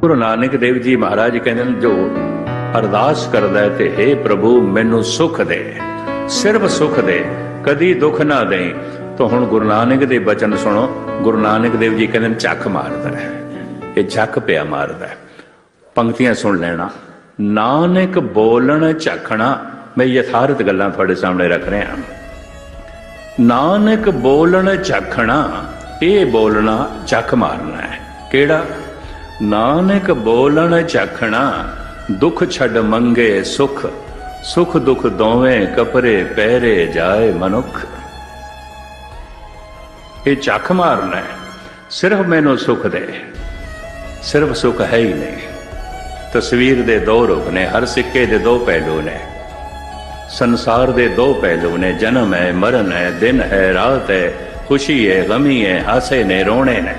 ਗੁਰੂ ਨਾਨਕ ਦੇਵ ਜੀ ਮਹਾਰਾਜ ਕਹਿੰਦੇ ਨੇ, ਜੋ ਅਰਦਾਸ ਕਰਦਾ ਹੈ ਤੇ हे ਪ੍ਰਭੂ, ਮੈਨੂੰ ਸੁਖ ਦੇ। ਸਿਰਫ ਸੁਖ ਦੇ, ਕਦੀ ਦੁੱਖ ਨਾ ਦੇ ਤਾਂ ਹੁਣ ਗੁਰੂ ਨਾਨਕ ਦੇ ਬਚਨ ਸੁਣੋ। ਗੁਰੂ ਨਾਨਕ ਦੇਵ ਜੀ ਕਹਿੰਦੇ ਨੇ ਝੱਕ ਮਾਰਦਾ ਹੈ। ਇਹ ਝੱਕ ਪਿਆ ਮਾਰਦਾ ਪੰਕਤੀਆਂ ਸੁਣ ਲੈਣਾ। ਨਾਨਕ ਬੋਲਣ ਝਖਣਾ। ਮੈਂ ਯਥਾਰਥ ਗੱਲਾਂ ਤੁਹਾਡੇ ਸਾਹਮਣੇ ਰੱਖ ਰਿਹਾ ਨਾਨਕ ਬੋਲਣ ਝਖਣਾ। ਇਹ ਬੋਲਣਾ ਝੱਕ ਮਾਰਨਾ ਹੈ। ਕਿਹੜਾ? ਨਾਨਕ ਬੋਲਣ ਝਖਣਾ, ਦੁੱਖ ਛੱਡ ਮੰਗੇ ਸੁਖ ਸੁਖ ਦੁਖ ਦੋਵੇਂ ਕਪਰੇ ਪਹਿਰੇ ਜਾਏ ਮਨੁੱਖ। ਇਹ ਚੱਖ ਮਾਰਨਾ ਹੈ, ਸਿਰਫ ਮੈਨੂੰ ਸੁਖ ਦੇ, ਸਿਰਫ ਸੁਖ ਹੈ ਹੀ ਨਹੀਂ। ਤਸਵੀਰ ਦੇ ਦੋ ਰੂਪ ਨੇ, ਹਰ ਸਿੱਕੇ ਦੇ ਦੋ ਪਹਿਲੂ ਨੇ। ਸੰਸਾਰ ਦੇ ਦੋ ਪਹਿਲੂ ਨੇ, ਜਨਮ ਹੈ, ਮਰਨ ਹੈ, ਦਿਨ ਹੈ, ਰਾਤ ਹੈ, ਖੁਸ਼ੀ ਹੈ, ਗਮੀ ਹੈ, ਹਾਸੇ ਨੇ, ਰੋਣੇ ਨੇ।